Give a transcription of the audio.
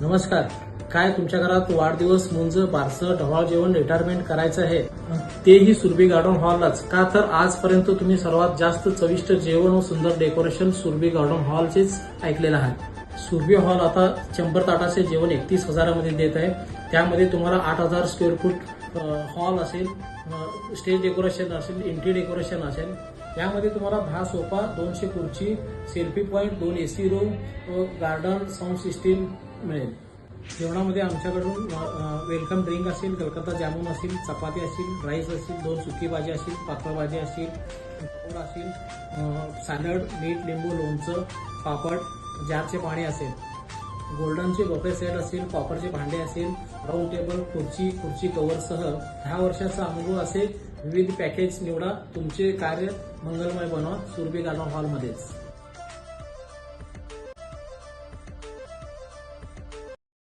नमस्कार. काय तुमच्या घरात वाढदिवस मुंज बारसं ढवाळ जेवण रिटायरमेंट करायचं आहे? तेही सुरभी गार्डन हॉललाच. का तर आजपर्यंत तुम्ही सर्वात जास्त चविष्ट जेवण व सुंदर डेकोरेशन सुरभी गार्डन हॉलचेच ऐकलेलं आहे. सुरभी हॉल आता शंभर ताटाचे जेवण एकतीस हजारामध्ये देत आहे. त्यामध्ये तुम्हाला आठ हजार स्क्वेअर फूट हॉल असेल स्टेज डेकोरेशन असेल एंट्री डेकोरेशन असेल यामध्ये तुम्हाला दहा सोफा दोनशे खुर्ची सेल्फी पॉईंट दोन A C room garden sound system मिळेल. जेवणामध्ये आमच्याकडून वेलकम ड्रिंक असेल कलकत्ता जामून असेल चपाती असेल राईस असेल दोन सुकी भाजी असेल पातळभाजी असेल पापड असेल सॅलड मीठ लिंबू लोणचं पापड जारचे पाणी असेल. गोल्डनचे बफे सेट असेल कॉपरचे भांडे असेल राऊंड टेबल खुर्ची खुर्ची कव्हरसह दहा वर्षाचा अनुभव असे विविध पॅकेज निवडा. तुमचे कार्य मंगलमय बनवा. सुरभी गार्डन हॉलमध्येच